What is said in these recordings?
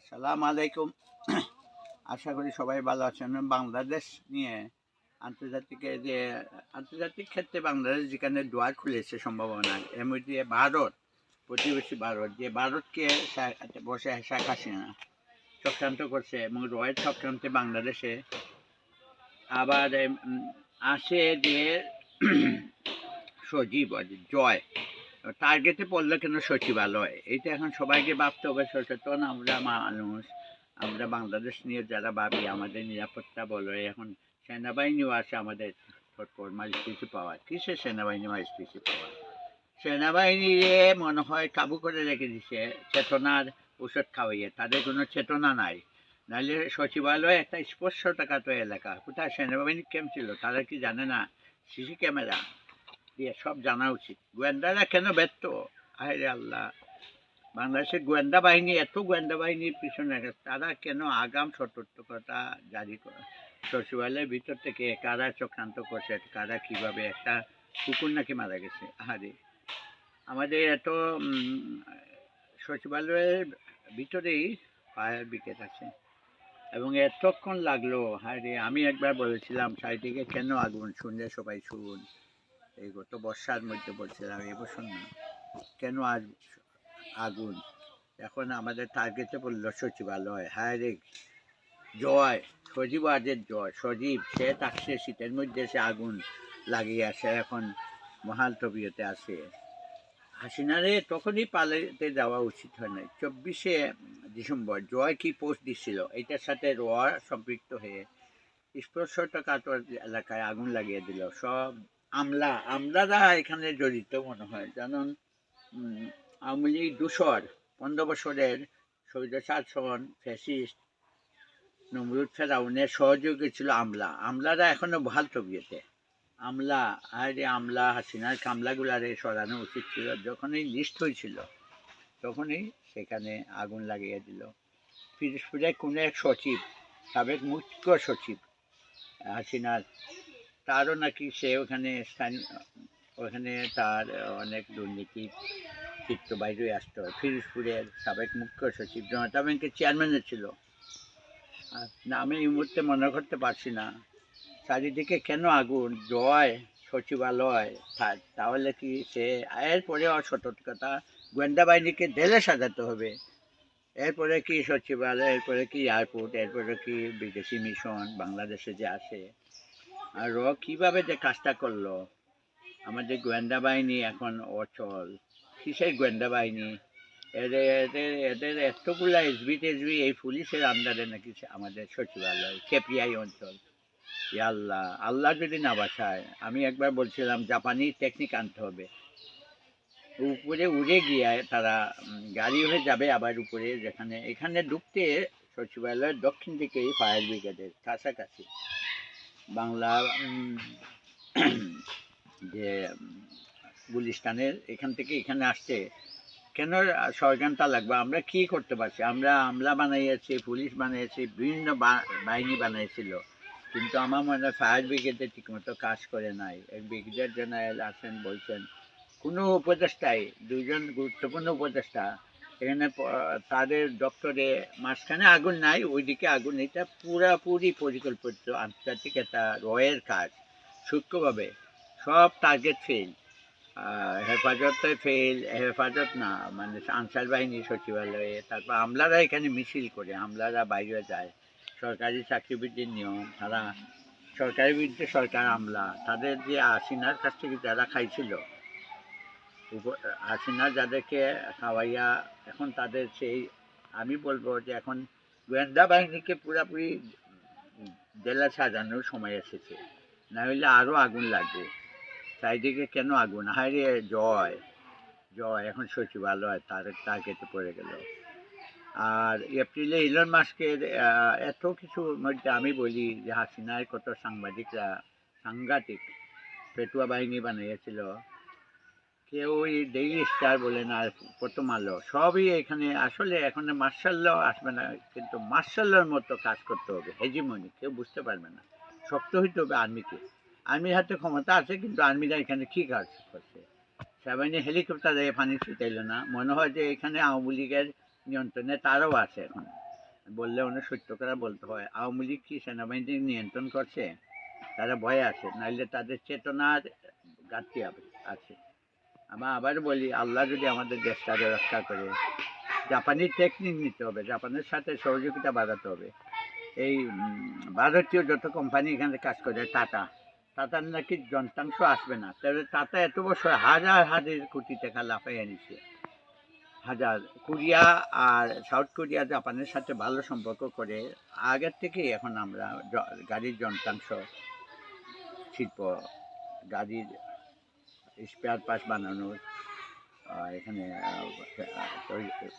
আসসালামু আলাইকুম। আশা করি সবাই ভালো আছেন। বাংলাদেশ নিয়ে আন্তর্জাতিক যে, আন্তর্জাতিক ক্ষেত্রে বাংলাদেশ যেখানে দুয়ার খুলেছে সম্ভাবনা এর মধ্যে ভারত, প্রতিবেশী ভারত, যে ভারতকে বসে শেখ হাসিনা চক্রান্ত করছে এবং রয়ের চক্রান্তে বাংলাদেশে আবার আসে যে সজীব জয়। টার্গেটে পড়লে কেন সচিবালয়। এটা এখন সবাইকে ভাবতে হবে, সচেতন আমরা মানুষ। আমরা বাংলাদেশ নিয়ে যারা ভাবি, আমাদের নিরাপত্তা বলো, এখন সেনাবাহিনীও আছে আমাদের। মাইস্ট্রিসি পাওয়ার কিসের সেনাবাহিনী মাইস্ট্রিসি পাওয়ার সেনাবাহিনী মনে হয় কাবু করে রেখে দিছে। চেতনার ওষুধ খাওয়াইয়ে। তাদের কোনো চেতনা নাই। নাহলে সচিবালয় একটা স্পর্শ টাকা তো এলাকা। কোথায় সেনাবাহিনী ক্যাম্প ছিল? তারা কি জানে না? CC camera. দিয়ে সব জানা উচিত। গোয়েন্দারা কেন ব্যর্থ? আরে আল্লাহ। বাংলাদেশের গোয়েন্দা বাহিনী, এত গোয়েন্দা বাহিনীর পিছনে তারা কেন আগাম সতর্কতা জারি করে? সচিবালয়ের ভিতর থেকে কারা চক্রান্ত করছে, কারা কীভাবে একটা কুকুর নাকি মারা গেছে? আহারে। আমাদের এত সচিবালয়ের ভিতরেই ফায়ার ব্রিগেড আছে। এবং এতক্ষণ লাগল হায় আমি একবার বলেছিলাম, চারিদিকে কেন আগুন, শুনলে সবাই শুন এই গত বর্ষার মধ্যে বলছিলাম বছর না। কেন আজ আগুন? এখন আমাদের টার্গেটে বলল, সচিবালয়। হায় রে, জয়, সজীব আজের জয়। সজীব, সে থাকছে শীতের মধ্যে সে আগুন লাগিয়ে আসে, এখন মহাল তবিয়তে আসে হাসিনারে তখনই পালাতে যাওয়া উচিত হয় না চব্বিশে ডিসেম্বর, জয় কি পোস্ট দিছিল? এটার সাথে রোয়া সম্পৃক্ত হয়ে স্পর্শটা কাতর এলাকায় আগুন লাগিয়ে দিল। সব আমলা আমলারা এখানে জড়িত মনে হয়। উম, আওয়ামী লীগ দুশোর পনেরো বছরের শহীদ শাসন ফ্যাসিস্ট নমরুদ ফেরাউনের সহযোগী ছিল আমলা। আমলারা এখনও বহাল তবিয়েতে আমলা আরে আমলা হাসিনার কামলাগুলারে সরানো উচিত ছিল। যখনই লিস্ট হয়েছিল তখনই সেখানে আগুন লাগিয়ে দিল। পিরোজপুরের কোনো এক সচিব সাবেক মুখ্য সচিব হাসিনার তারও নাকি সে ওখানে স্থানীয় ওখানে তার অনেক দুর্নীতি চিত্র বাইরে আসতো। ফিরোজপুরের সাবেক মুখ্য সচিব জনতা ব্যাংকের চেয়ারম্যানের ছিল। আমি এই মুহূর্তে মনে করতে পারছি না। চারিদিকে কেন আগুন? জয়, সচিবালয় তাহলে কি সে এরপরে অসতর্কতা গোয়েন্দা বাহিনীকে ঢেলে সাজাতে হবে। এরপরে কি সচিবালয় এরপরে কি এয়ারপোর্ট এরপরে কি বিদেশি মিশন, বাংলাদেশে যে আসে। আর র কীভাবে যে কাজটা করল? আমাদের গোয়েন্দা বাহিনী এখন অচল। কিসের গোয়েন্দা বাহিনী? এদের এদের এদের এতগুলা এসবি টেসবি এই পুলিশের আন্ডারে নাকি আমাদের সচিবালয় কেপিআই অঞ্চল। আল্লাহ আল্লাহ যদি না বাসায়, আমি একবার বলছিলাম, জাপানি টেকনিক আনতে হবে। উপরে উড়ে গিয়ে তারা গাড়ি হয়ে যাবে আবার উপরে যেখানে, এখানে ঢুকতে সচিবালয়ের দক্ষিণ দিকেই ফায়ার ব্রিগেডের কাছাকাছি। বাংলা যে, গুলিস্তানের এখান থেকে এখানে আসছে, কেন সরকারটা লাগবে? আমরা কি করতে পারছি? আমরা আমলা বানাইয়াছি, পুলিশ বানিয়েছি বিভিন্ন বাহিনী বানিয়েছিল কিন্তু আমার মনে হয় ফায়ার ব্রিগেডে ঠিকমতো কাজ করে নাই। ব্রিগেডিয়ার জেনারেল আছেন, বলছেন, কোনো উপদেষ্টাই, দুইজন গুরুত্বপূর্ণ উপদেষ্টা এখানে তাদের দপ্তরে মাঝখানে আগুন নাই, ওইদিকে আগুন এটা পুরাপুরি পরিকল্পিত আন্তর্জাতিক একটা রয়ের কাজ, সূক্ষ্মভাবে। সব টার্গেট ফেল হেফাজতে ফেল হেফাজত না মানে আনসার বাহিনী সচিবালয়ে, তারপর আমলারা এখানে মিছিল করে, আমলারা বাইরে যায়। সরকারি চাকরিবৃত্তির নিয়ম, তারা সরকারি বিরুদ্ধে সরকার আমলা, তাদের যে আসিনার কাছ থেকে যারা খাইছিল উপ- হাসিনা যাদেরকে খাওয়াইয়া এখন তাদের সেই, আমি বলব যে এখন গোয়েন্দা বাহিনীকে পুরাপুরি জেলা সাজানোর সময় এসেছে। না হলে আরও আগুন লাগবে। চারিদিকে কেন আগুন? হায় জয় জয়। এখন সচিবালয় তার টার্গেটে পড়ে গেল। আর এপ্রিলে ইলন মাস্কের এত কিছু মধ্যে আমি বলি যে হাসিনার কত সাংবাদিকরা, সাংঘাতিক, পেটুয়া বাহিনী বানিয়েছিল। কেউ ওই ডেইলি স্টার বলেন আর প্রথম আলো, সবই এখানে আসলে এখন মার্শাল আসবে না, কিন্তু মার্শাল্লোর মতো কাজ করতে হবে, হেজিমনি, কেউ বুঝতে পারবে না। শক্ত হইতে হবে আর্মিকে। আর্মির হাতে ক্ষমতা আছে, কিন্তু আর্মিরা এখানে কী কাজ করছে? সেবাইনে হেলিকপ্টার দিয়ে পানি ছিটাইল না, মনে হয় যে এখানে আওয়ামী লীগের নিয়ন্ত্রণে তারাও আছে এখন। বললে অনেক সত্য করে বলতে হয়, আওয়ামী লীগ কি সেনাবাহিনী নিয়ন্ত্রণ করছে? তারা ভয়ে আছে, নাইলে তাদের চেতনার ঘাটতি আছে। আমরা আবার বলি, আল্লাহ যদি আমাদের দেশটাকে রক্ষা করে জাপানি টেকনিক নিতে হবে, জাপানের সাথে সহযোগিতা বাড়াতে হবে। এই ভারতীয় যত কোম্পানি এখানে কাজ করে, টাটা। টাটার নাকি যন্ত্রাংশ আসবে না। তাহলে টাটা এত বছর হাজার হাজার কোটি টাকা লাফাইয়া নিচ্ছে হাজার, কোরিয়া আর সাউথ কোরিয়া জাপানের সাথে ভালো সম্পর্ক করে, আগের থেকেই এখন আমরা গাড়ির যন্ত্রাংশ, শিল্প, গাড়ির স্পেয়ার পার্টস বানানোর এখানে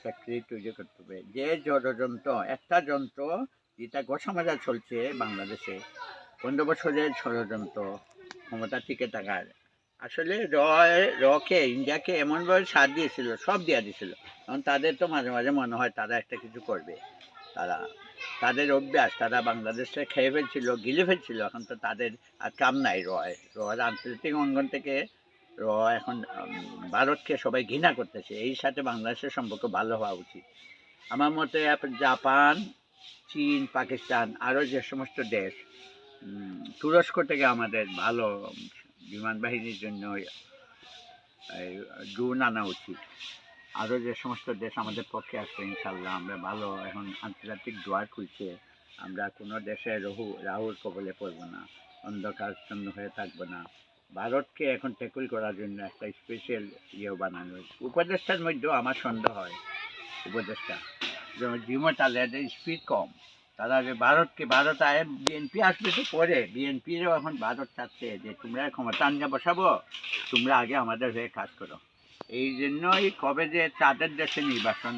ফ্যাক্টরি তৈরি করতে হবে। যে যন্ত্র, একটা যন্ত্র যেটা গোসামাজা চলছে বাংলাদেশে, পনেরো বছরের ষড়যন্ত্র ক্ষমতা টিকে থাকার আসলে রয় রকে, ইন্ডিয়াকে এমনভাবে সাথ দিয়েছিল, সব দিয়ে দিয়েছিল। কারণ তাদের তো মাঝে মাঝে মনে হয় তারা একটা কিছু করবে। তারা, তাদের অভ্যাস, তারা বাংলাদেশে খেয়ে ফেলছিল, গিলে ফেলছিল, এখন তো তাদের আর কাম নাই রয় রয়ের আন্তর্জাতিক অঙ্গন থেকে এখন ভারতকে সবাই ঘৃণা করতেছে। এই সাথে বাংলাদেশের সম্পর্ক ভালো হওয়া উচিত। আমার মতে জাপান, চীন, পাকিস্তান আরও যে সমস্ত দেশ তুরস্ক থেকে আমাদের ভালো বিমান বাহিনীর জন্য ড্রোন আনা উচিত। আরও যে সমস্ত দেশ আমাদের পক্ষে আসবে ইনশাল্লাহ আমরা ভালো, এখন আন্তর্জাতিক দোয়ার খুলছে। আমরা কোনো দেশে রহু রাহুর কবলে পড়ব না। অন্ধকারচ্ছন্ন হয়ে থাকব না। ভারতকে এখন ট্যাকল করার জন্য একটা স্পেশাল ইয়ে বানানো হয়েছে। উপদেষ্টার মধ্যেও আমার সন্দেহ হয়, উপদেষ্টা। যেমন জিমো তালেদের স্পিড কম। তারা যে ভারতকে, ভারত আয় বিএনপি আসবে তো পরে। বিএনপিরও এখন ভারত চাচ্ছে যে তোমরা ক্ষমতা আনজা বসাবো, তোমরা আগে আমাদের হয়ে কাজ করো। এই জন্যই কবে যে তাদের দেশে নির্বাচন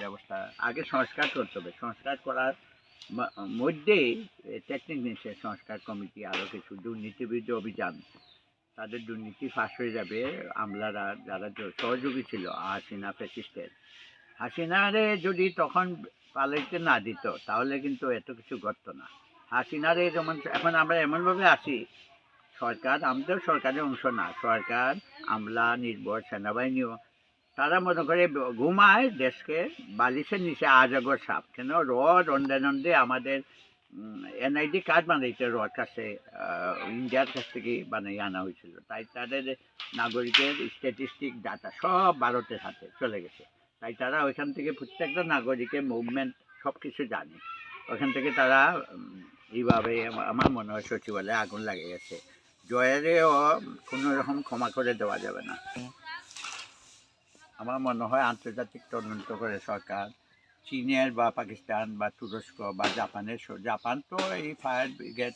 ব্যবস্থা, আগে সংস্কার করতে হবে। সংস্কার করার ম- মধ্যেই টেকনিক নিচ্ছে, সংস্কার কমিটি আরও কিছু দুর্নীতিবিরোধী অভিযান। তাদের দুর্নীতি ফাঁস হয়ে যাবে, আমলারা যারা সহযোগী ছিল, হাসিনা ফেসিস্টের হাসিনারে যদি তখন পালাইতে না দিত, তাহলে কিন্তু এত কিছু ঘটতো না। হাসিনারে যেমন, এখন আমরা এমনভাবে আছি, সরকার, আমাদের সরকারের অংশ না, সরকার, আমলা, নির্ভর, সেনাবাহিনীও তারা মনে করে ঘুমায়, দেশকে বালিশের নিচে আজগর সাপ। কেন? র রন্দে রন্দে আমাদের এনআইডি কার্ড বানাইতে রর কাছে ইন্ডিয়ার কাছ থেকে বানাই আনা হয়েছিল। তাই তাদের নাগরিকের স্ট্যাটিস্টিক ডাটা সব ভারতের হাতে চলে গেছে। তাই তারা ওইখান থেকে প্রত্যেকটা নাগরিকের মুভমেন্ট সব কিছু জানে। ওখান থেকে তারা এইভাবে আমার মনে হয় সচিবালয়ে আগুন লাগে গেছে। জয়েরও কোনো রকম ক্ষমা করে দেওয়া যাবে না। আমার মনে হয় আন্তর্জাতিক তদন্ত করে সরকার চীনের বা পাকিস্তান বা তুরস্ক বা জাপানের জাপান তো এই ফায়ার ব্রিগেড,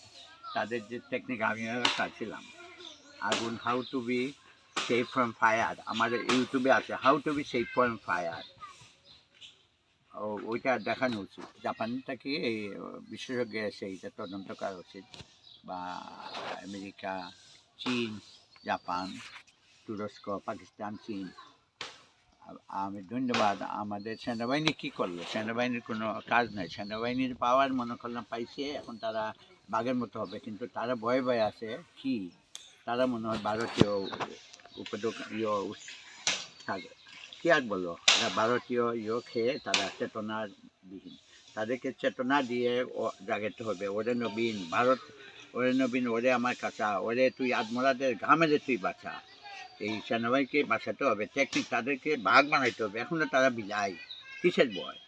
তাদের যে টেকনিক আমি চাচ্ছিলাম আগুন how to be safe from fire আমাদের ইউটিউবে আছে how to be safe from fire ও, ওইটা দেখানো উচিত। জাপানটাকে এই বিশেষজ্ঞ এসে এইটা তদন্ত করা উচিত? বা আমেরিকা, চীন, জাপান, তুরস্ক, পাকিস্তান, চীন। আমি ধন্যবাদ আমাদের সেনাবাহিনী কি করল? সেনাবাহিনীর কোনো কাজ নাই। সেনাবাহিনীর পাওয়ার মনে করলাম পাইছে, এখন তারা বাঘের মতো হবে। কিন্তু তারা ভয়ে ভয়ে আছে, কি? তারা মনে হয় ভারতীয় উপদক ইয়ে কি আর এরা ভারতীয় ইয়ে খেয়ে তারা চেতনার বিহীন তাদেরকে চেতনা দিয়ে জাগাতে হবে। ওরে নবীন, ভারত, ওরে নবীন, ওরে আমার কাছা ওরে তুই আদমরাদের ঘামেলে তুই বাঁচা এই সেনাবাহিনীকে বাঁচাতে হবে টেকনিক তাদেরকে ভাগ বানাইতে হবে। এখনও তারা বিলাই, কিসের বয়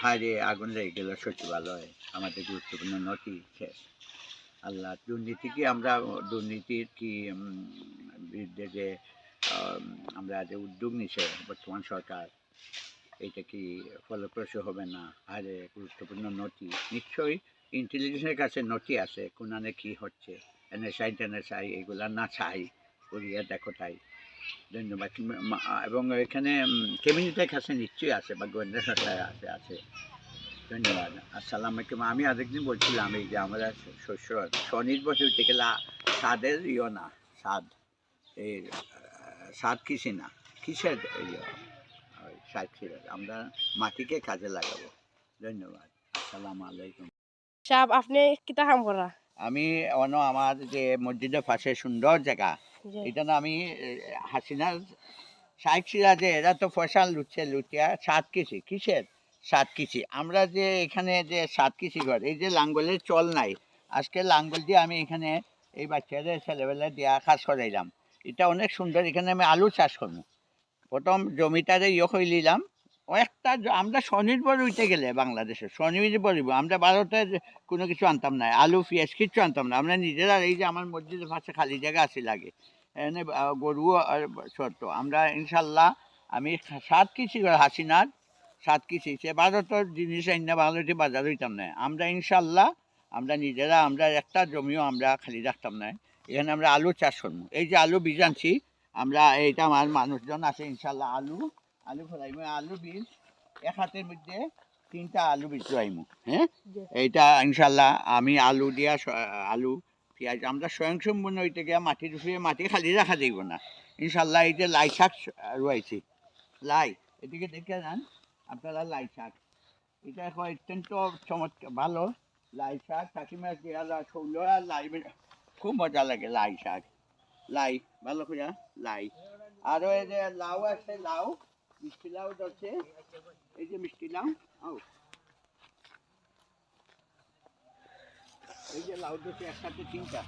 হায় রে আগুন লেগে গেল সচিবালয়, আমাদের গুরুত্বপূর্ণ নথি শেষ আল্লাহ, দুর্নীতি কি আমরা, দুর্নীতির কি বিরুদ্ধে যে আমরা যে উদ্যোগ নিছে বর্তমান সরকার, এটা কি ফলপ্রসূ হবে না? আরে গুরুত্বপূর্ণ নথি। নিশ্চয়ই ইন্টেলিজেন্সের কাছে নথি আছে কোনানে কি হচ্ছে, এনএসআই, টেনএসআই, এগুলা না চাই। করিয়া দেখো তাই। ধন্যবাদ। এবং এখানে ক্যাবিনেটের কাছে নিশ্চয়ই আছে বা গোয়েন্দা সরকার আছে আছে। ধন্যবাদ। আসসালাম আলাইকুম। আমি আরেকদিন বলছিলাম এই যে আমরা শস্য, স্বনির্ভরশীল থেকে স্বাদের ইয়ে না স্বাদ এই স্বাদ কৃষি না, কিসের ইয়ে? ছিল আমরা মাটিকে কাজে লাগাবো। ধন্যবাদ। আসসালামু আলাইকুম। সাহেব আপনি কিতা কাম করা? আমি অন আমার যে মসজিদের পাশে সুন্দর জায়গা যে এটা না আমি হাসিনার শাইক সিরাজে এরা তো পয়সা লুটছে লুটিয়া সাত কিসে কিসের? সাত কিসি আমরা যে এখানে যে সাত কিসি ঘর এই যে লাঙ্গলের চল নাই। আজকে লাঙ্গল দিয়ে আমি এখানে এই বাচ্চাদের ছেলেবেলা দিয়া কাজ করাইলাম। এটা অনেক সুন্দর এখানে আমি আলু চাষ করব। প্রথম জমিটারে ইয়ে করে নিলাম একটা আমরা স্বনির্ভর হইতে গেলে বাংলাদেশে স্বনির্ভর আমরা ভারতের কোনো কিছু আনতাম না আলু পেঁয়াজ কিচ্ছু আনতাম না। আমরা নিজেরা এই যে আমার মসজিদের পাশে খালি জায়গা আছে লাগে। এখানে আহ, গরু আর শর্ত। আমরা ইনশাল্লাহ আমি সাত করে হাসিনার সাত কিসি। সে ভারতের জিনিস আইনা বাংলাদেশে বাজার হইতাম না। আমরা ইনশাল্লাহ আমরা নিজেরা আমরা একটা জমিও আমরা খালি রাখতাম না। এখানে আমরা আলু চাষ করব। এই যে আলু বীজ আনছি আমরা এইটা আমার মানুষজন আছে ইনশাল্লাহ আলু আলু ফলাইমু আলু বীজ এক হাতের মধ্যে তিনটা আলু বীজ হ্যাঁ? এইটা ইনশাল্লাহ আমি আলু দিয়া আলু পেঁয়াজ আমরা স্বয়ংসম্পূর্ণ হইতে গিয়ে মাটি উপরে মাটি খালি রাখা যাইব না। ইনশাল্লাহ এই যে লাই শাক রয়েছে লাই এদিকে দেখে যান আপনারা লাই শাক। এটা এখন অত্যন্ত চমৎকার ভালো লাই শাক কাকি মাছ দিয়া শৌল আর লাই খুব মজা লাগে লাই শাক। লাই ভালো করে লাই। আরও এই যে লাউ আছে লাউ মিষ্টি লাউ আছে এই যে মিষ্টি লাউ ও এই যে লাউ ধরছে একসাথে তিনটা।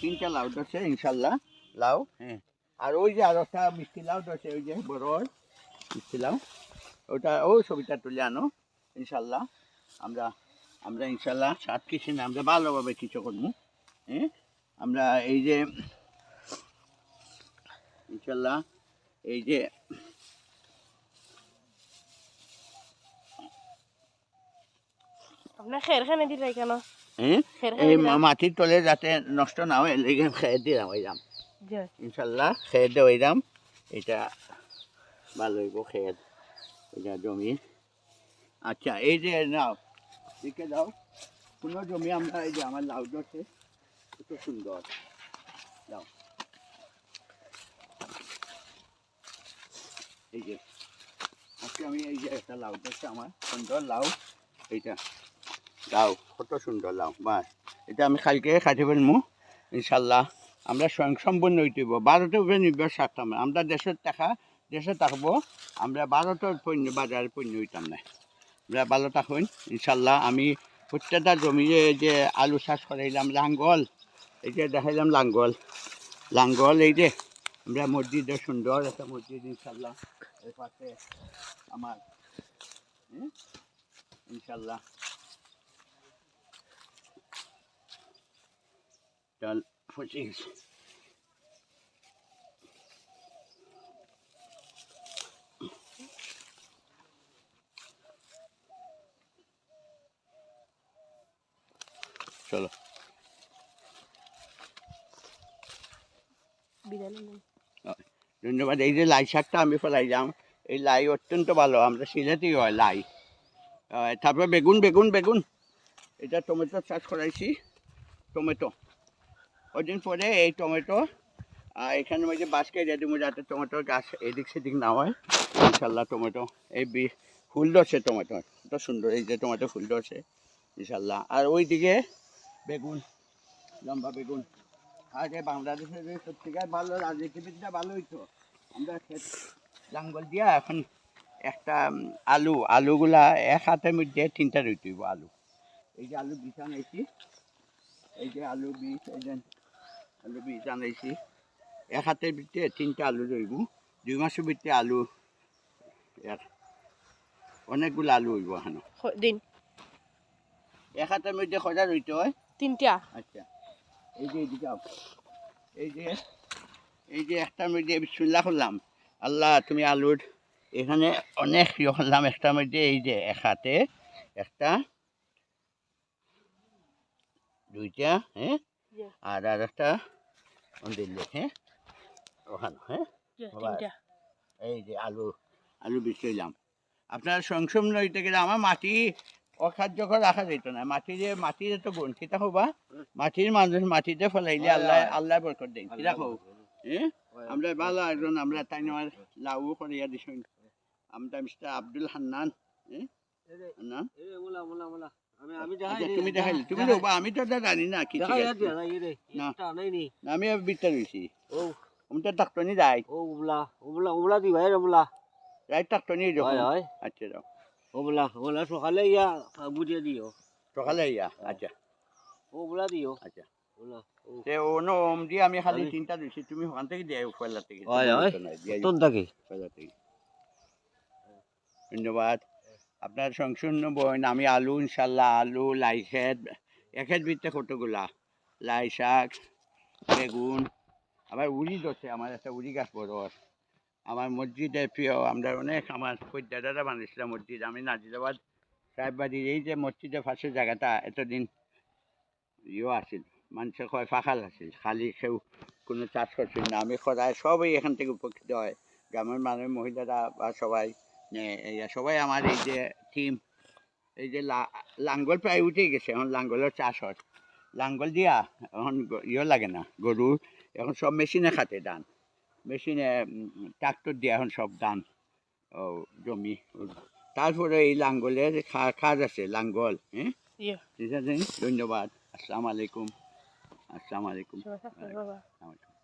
তিনটা লাউ ধরছে, ইনশাল্লাহ। লাউ হ্যাঁ। আর ওই যে আর একটা মিষ্টি লাউ ধরছে, ওই যে বড় মিষ্টি লাউ। ওটা, ও ছবিটা তুলে আনো, ইনশাল্লাহ। আমরা আমরা ইনশাল্লাহ সাত কিছু না, আমরা ভালোভাবে কিছু করব হ্যাঁ। আমরা এই যে, ইনশাল্লাহ, এই যে আপনার খের খানে দিলে কেন? হ্যাঁ এই মাটির তলে যাতে নষ্ট না হয় লেগে খেয়ে দিলাম ওইরাম ইনশাল্লাহ খেয়ে দে ওইরাম এটা ভালো হইব খেয়ে এটা জমি। আচ্ছা এই যে নাও দিকে দাও কোনো জমি আমরা এই যে আমার লাউ ধরছে কত সুন্দর দাও এই যে আজকে আমি এই যে একটা লাউ ধরছে আমার সুন্দর লাউ এইটা। লাউ কত সুন্দর লাউ বাস এটা আমি কালকে খাইতে পারব ইনশাল্লাহ। আমরা স্বয়ং স্বয়ংসম্পূর্ণ হইতে হইব ভারতের উপরে নির্ভর না আমরা দেশের টাকা, দেশে থাকব, আমরা ভারতের পণ্য, বাজারের পণ্য হইতাম না। আমরা ভালো থাকুন, ইনশাল্লাহ। আমি প্রত্যেকটা জমিয়ে যে আলু চাষ করাইলাম, লাঙ্গল, এই যে দেখাইলাম লাঙ্গল। লাঙ্গল, এই যে আমরা মসজিদে সুন্দর একটা মসজিদ, ইনশাল্লাহ। এর পাশে আমার ইনশাল্লাহ। ডাল পচে গেছে চলো বিদায় নিলাম। ধন্যবাদ। এই যে লাই শাকটা আমি ফেলাইলাম এই লাই অত্যন্ত ভালো। আমরা সিলেটেই হয় লাই। তারপরে বেগুন বেগুন বেগুন। এটা টমেটো চাষ করাইছি। টমেটো। কদিন পরে এই টমেটো, আর এখানে মধ্যে বাস কেটে দিব যাতে টমেটোর গাছ এদিক সেদিক না হয়। ইনশাল্লাহ টমেটো, এই বি ফুল ধরছে টমেটো কত সুন্দর, এই যে টমেটো ফুল ধরছে, ইনশাল্লাহ। আর ওইদিকে বেগুন, লম্বা বেগুন। আর আগে বাংলাদেশের যে সত্যিকার ভালো রাজনীতিবিদটা ভালো হইতো আমরা লাঙ্গল দিয়া এখন একটা আলু, আলুগুলা এক হাতের মধ্যে তিনটা রইতে আলু। এই যে আলু বীজ আনাইছি এই যে আলু বীজ, এই যে আলু বীজ আনাইছি। এক হাতের ভিতরে তিনটা আলু রইব। দুই মাসের ভিতরে আলু এক অনেকগুলো আলু হইব এখানে। দিন। এক হাতের মধ্যে খজা রইতে হয়? তিনটা। আচ্ছা। এই যে এদিকে এই যে এই যে একটার মধ্যে বিসমিল্লাহ করলাম। আল্লাহ তুমি আলুর এখানে অনেক ইয়ে করলাম। একটার মধ্যে এই যে এক হাতে একটা দুইটা হ্যাঁ? আর আর একটা দিল্লি হ্যাঁ ওখানে হ্যাঁ এই যে আলু আলু বিছলাম আপনার সংসম নইতে গেলে আমার মাটি অখাদ্যকর রাখা যেত না মাটি যে মাটির তো গুণ কিতা হবা। মাটির মানুষ মাটিতে ফলাইলে আল্লাহ আল্লাহ বরকত দেন হো? হ্যাঁ আমরা ভালো একজন আমরা তাই আমার লাউ করিয়া দিছুন। আমরা মিস্টার আব্দুল হান্নান হ্যাঁ হান্নান? তুমি দেখাইলে তুমি রবা আমি তো জানি না কি ঠিক আছে। না। না, আমি বিটা রয়েছি আমি তো ডাক্তনি যাই। রাইট ডাক্তনি যখন আচ্ছা যাও। ওগুলা ওগুলা সকালে ইয়া বুঝিয়ে দিও। সকালে ইয়া আচ্ছা। ওগুলা দিও। আচ্ছা। ও- তে ওনো ওম দিয়ে আমি খালি আমি- তিনটা দিছি। তুমি ওখান থেকে দিয়ে হয়, হয়। থাকি। ধন্যবাদ। আপনার সংশূন্য বইন আমি আলু, ইনশাল্লাহ আলু লাই খেত একের ভিতরে কতগুলা? লাই শাক, বেগুন, আবার উড়ি ধরছে, আমার একটা উড়ি গাছ বড় আমার মসজিদের প্রিয়, আমরা অনেক, আমার দাদারা বানিয়েছিলাম মসজিদ, আমি নাজিরাবাদ সাহেববাড়ির এই যে মসজিদের পাশে জায়গাটা, এতদিন ইয়ে আছিল, মানুষে কয় ফাঁকাল আছিল, খালি কেউ কোনো চাষ করছিল না। আমি সদায় সবই এখান থেকে উপকৃত হয়। গ্রামের মানুষ, মহিলারা বা সবাই সবাই আমার এই যে টিম এই যে লাঙ্গল প্রায় উঠে গেছে এখন লাঙ্গলের চাষ হয়। লাঙ্গল দিয়া এখন ইয়ে লাগে না গরু এখন সব মেশিনে খাতে ধান। মেশিনে ট্রাক্টর দিয়ে এখন সব ধান ও জমি। তারপরে এই লাঙ্গলের কাজ আছে লাঙ্গল হ্যাঁ ঠিক আছে? ধন্যবাদ। আসসালামু আলাইকুম। আসসালামু আলাইকুম। বাবা। আসসালামু আলাইকুম।